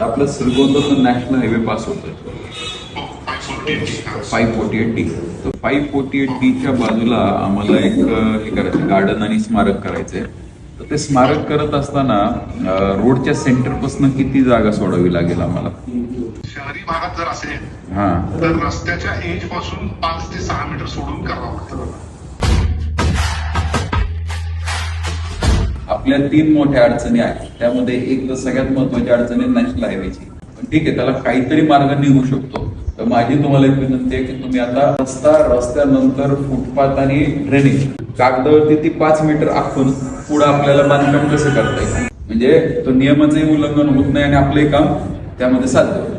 आपलं श्रीगोंद्यातून national highway pass होतोय. फाईव्ह फोर्टी एट डी तर फाईव्ह फोर्टी एट डीच्या बाजूला आम्हाला एक हे करायचं गार्डन आणि स्मारक करायचंय. तर ते स्मारक करत असताना रोडच्या सेंटरपासून किती जागा सोडावी लागेल आम्हाला? शहरी भागात जर असेल हा. तर रस्त्याच्या एजपासून पाच ते सहा मीटर सोडून करावं लागतं. आपल्या तीन मोठ्या अडचणी आहेत. त्यामध्ये एक तर सगळ्यात महत्वाची अडचण आहे नॅशनल हायवेची पण ठीक आहे त्याला काहीतरी मार्ग निघू शकतो. तर माझी तुम्हाला एक विनंती आहे की तुम्ही आता रस्ता रस्त्यानंतर फुटपाथ आणि ड्रेनेज कागदावरती ती पाच मीटर आखून पुढे आपल्याला बांधकाम कसं करता येईल? म्हणजे तो नियमाचंही उल्लंघन होत नाही आणि आपलंही काम त्यामध्ये साध्य होतं.